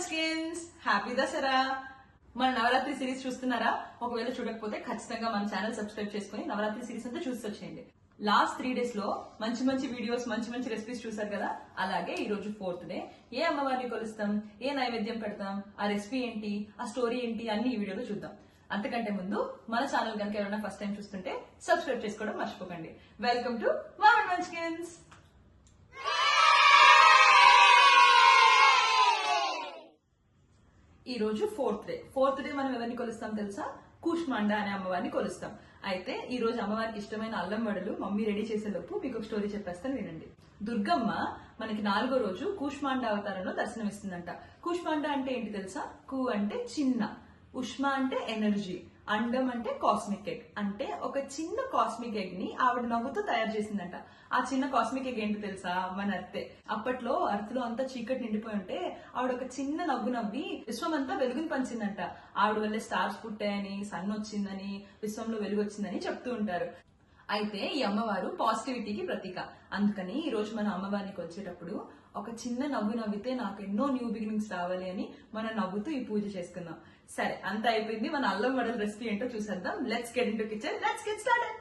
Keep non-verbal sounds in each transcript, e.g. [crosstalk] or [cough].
Skins happy Dasara మన Navratri series చూస్తున్నారా? ఒకవేళ చూడకపోతే ఖచ్చితంగా మన ఛానల్ సబ్స్క్రైబ్ చేసుకుని నవరాత్రి సిరీస్ అంతా చూసి వచ్చేయండి. లాస్ట్ త్రీ డేస్లో మంచి మంచి వీడియోస్ మంచి మంచి రెసిపీస్ చూసారు కదా? అలాగే ఈ రోజు ఫోర్త్ డే. ఏ అమ్మవారిని కొలుస్తాం? ఏ నైవేద్యం పెడతాం? ఆ రెసిపీ ఏంటి? ఆ స్టోరీ ఏంటి? అన్ని ఈ వీడియోలో చూద్దాం. అంతకంటే ముందు మన ఛానల్ కనుక ఎవరైనా ఫస్ట్ టైం చూస్తుంటే సబ్స్క్రైబ్ చేసుకోవడం మర్చిపోకండి. వెల్కమ్ టు మామన్ మంచికిన్స్ ఈ రోజు ఫోర్త్ డే ఫోర్త్ డే మనం ఎవరిని కొలుస్తాం తెలుసా? కూష్మాండ అనే అమ్మవారిని కొలుస్తాం. అయితే ఈ రోజు అమ్మవారికి ఇష్టమైన అల్లం వడలు మమ్మీ రెడీ చేసేలోపు మీకు ఒక స్టోరీ చెప్పేస్తాను వినండి. దుర్గమ్మ మనకి నాలుగో రోజు కూష్మాండ అవతారంలో దర్శనమిస్తుందంట. కూష్మాండ అంటే ఏంటి తెలుసా? కు అంటే చిన్న ఉష్మా అంటే ఎనర్జీ అండం అంటే కాస్మిక్ ఎగ్ అంటే ఒక చిన్న కాస్మిక్ ఎగ్ని ఆవిడ నవ్వుతూ తయారు చేసిందంట. ఆ చిన్న కాస్మిక్ ఎగ్ ఏంటి తెలుసా? మన అర్తే. అప్పట్లో అర్త్లో అంతా చీకటి నిండిపోయి ఉంటే ఆవిడ ఒక చిన్న నవ్వు నవ్వి విశ్వం అంతా వెలుగుని పంచిందంట. ఆవిడ వల్లే స్టార్స్ పుట్టాయని సన్ వచ్చిందని విశ్వంలో వెలుగు వచ్చిందని చెప్తూ ఉంటారు. అయితే ఈ అమ్మవారు పాజిటివిటీకి ప్రతీక. అందుకని ఈ రోజు మన అమ్మవారికి వచ్చేటప్పుడు ఒక చిన్న నవ్వు నవ్వితే నాకు ఎన్నో న్యూ బిగినింగ్స్ రావాలి అని మనం నవ్వుతూ ఈ పూజ చేసుకుందాం. సరే అంత అయిపోయింది. మన అల్లం వడల రెసిపీ ఏంటో చూసేద్దాం. Let's get into kitchen let's get started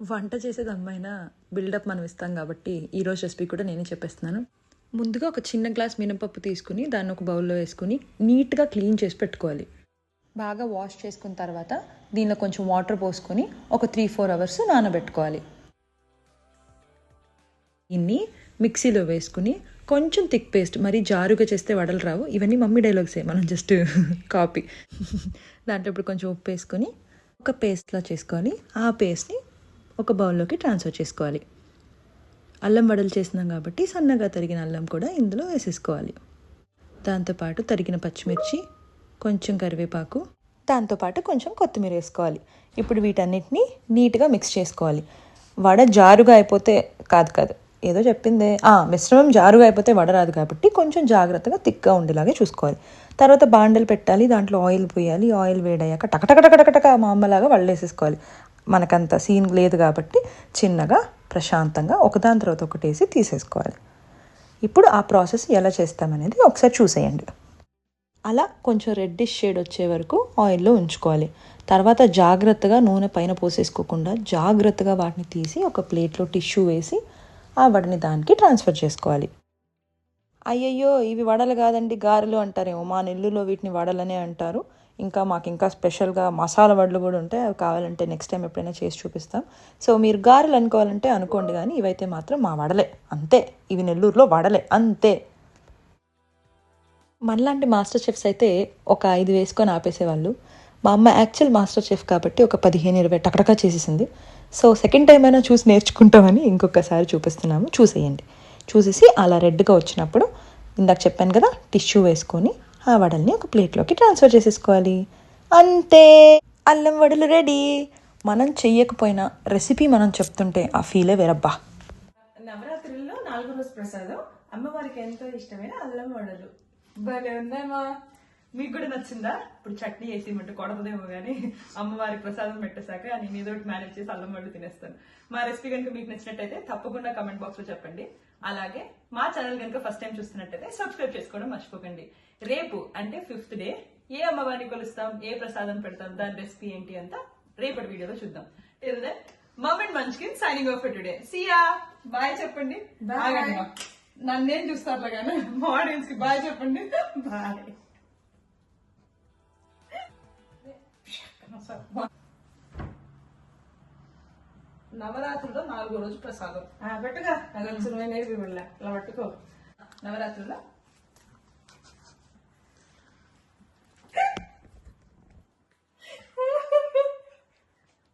వంట చేసేది అమ్మాయినా బిల్డప్ మనం ఇస్తాం కాబట్టి ఈరోజు రెసిపీ కూడా నేనే చెప్పేస్తున్నాను. ముందుగా ఒక చిన్న గ్లాస్ మినపప్పు తీసుకుని దాన్ని ఒక బౌల్లో వేసుకుని నీట్గా క్లీన్ చేసి పెట్టుకోవాలి. బాగా వాష్ చేసుకున్న తర్వాత దీనిలో కొంచెం వాటర్ పోసుకొని ఒక త్రీ ఫోర్ అవర్స్ నానబెట్టుకోవాలి. ఇన్ని మిక్సీలో వేసుకుని కొంచెం థిక్ పేస్ట్ మరి జారుగా చేస్తే వడలు రావు. ఇవన్నీ మమ్మీ డైలాగ్సే మనం జస్ట్ [laughs] కాపీ. [laughs] దాంట్లో ఇప్పుడు కొంచెం ఉప్పు వేసుకొని ఒక పేస్ట్లా చేసుకోవాలి ఆ పేస్ట్ని ఒక బౌల్లోకి ట్రాన్స్ఫర్ చేసుకోవాలి. అల్లం వడలు చేసినాం కాబట్టి సన్నగా తరిగిన అల్లం కూడా ఇందులో వేసేసుకోవాలి. దాంతోపాటు తరిగిన పచ్చిమిర్చి కొంచెం కరివేపాకు దాంతోపాటు కొంచెం కొత్తిమీర వేసుకోవాలి. ఇప్పుడు వీటన్నిటిని నీట్గా మిక్స్ చేసుకోవాలి. వడ జారుగా అయిపోతే కాదు కాదు. ఏదో చెప్పిందే. ఆ మిశ్రమం జారుగా అయిపోతే వడరాదు కాబట్టి కొంచెం జాగ్రత్తగా తిక్గా ఉండేలాగే చూసుకోవాలి. తర్వాత బాండలు పెట్టాలి దాంట్లో ఆయిల్ పోయాలి ఆయిల్ వేడయ్యాక టకటకటకటక మా అమ్మలాగా వడలేసేసుకోవాలి. మనకంత సీన్ లేదు కాబట్టి చిన్నగా ప్రశాంతంగా ఒకదాని తర్వాత ఒకటి వేసి తీసేసుకోవాలి. ఇప్పుడు ఆ ప్రాసెస్ ఎలా చేస్తామనేది ఒకసారి చూసేయండి. అలా కొంచెం రెడ్డిష్ షేడ్ వచ్చే వరకు ఆయిల్లో ఉంచుకోవాలి. తర్వాత జాగ్రత్తగా నూనె పైన పోసేసుకోకుండా జాగ్రత్తగా వాటిని తీసి ఒక ప్లేట్లో టిష్యూ వేసి ఆ వడని దానికి ట్రాన్స్ఫర్ చేసుకోవాలి. అయ్యయ్యో ఇవి వడలు కాదండి గారెలు అంటారేమో. మా నెల్లూరులో వీటిని వడలనే అంటారు. ఇంకా మాకు ఇంకా స్పెషల్గా మసాలా వడలు కూడా ఉంటాయి అవి కావాలంటే నెక్స్ట్ టైం ఎప్పుడైనా చేసి చూపిస్తాం. సో మీరు గారెలు అనుకోవాలంటే అనుకోండి కానీ ఇవైతే మాత్రం మా వడలే. అంతే. ఇవి నెల్లూరులో వడలే. అంతే. మనలాంటి మాస్టర్ చెఫ్స్ అయితే ఒక ఐదు వేసుకొని ఆపేసేవాళ్ళు. మా అమ్మ యాక్చువల్ మాస్టర్ చెఫ్ కాబట్టి ఒక పదిహేను ఇరవై టకటకా చేసేసింది. సో సెకండ్ టైం అయినా చూసి నేర్చుకుంటామని ఇంకొకసారి చూపిస్తున్నాము. చూసేయండి. చూసేసి అలా రెడ్గా వచ్చినప్పుడు ఇందాక చెప్పాను కదా టిష్యూ వేసుకొని ఆ వడల్ని ఒక ప్లేట్లోకి ట్రాన్స్ఫర్ చేసేసుకోవాలి. అంతే! అల్లం వడలు రెడీ. మనం చెయ్యకపోయినా రెసిపీ మనం చెప్తుంటే ఆ ఫీలే వేరబ్బా. నవరాత్రుల్లో నాలుగో రోజు ప్రసాదం. అమ్మవారికి ఎంతో ఇష్టమైన అల్లం వడలు. భలే ఉందేమా మీకు కూడా నచ్చిందా? ఇప్పుడు చట్నీ వేసి ఇమ్మంటే కొడతదేమో కానీ అమ్మవారికి ప్రసాదం పెట్టేశాక నేను ఏదో ఒకటి మేనేజ్ చేసి అల్లం వడలు తినేస్తాను. మా రెసిపీ కనుక మీకు నచ్చినట్టయితే తప్పకుండా కమెంట్ బాక్స్లో చెప్పండి. అలాగే మా ఛానల్ కనుక ఫస్ట్ టైం చూస్తున్నట్టయితే సబ్స్క్రైబ్ చేసుకోవడం మర్చిపోకండి. రేపు అంటే ఫిఫ్త్ డే ఏ అమ్మవారిని కొలుస్తాం ఏ ప్రసాదం పెడతాం దాని రెసిపీ ఏంటి అంతా రేపటి వీడియోలో చూద్దాం. దెన్ మమెంట్ మంచికి signing off today see ya bye చెప్పండి. నన్నేం చూస్తారు కానీ మా ఆడియన్స్కి బాయ్ చెప్పండి. బాయ్ నవరాత్రుల్లో నాలుగో రోజు ప్రసాదం. పెట్టుగా సులువైన నేర్పి మళ్ళీ అలా పట్టుకో. నవరాత్రుల్లో?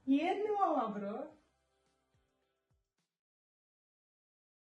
ఏంది మామా బ్రో?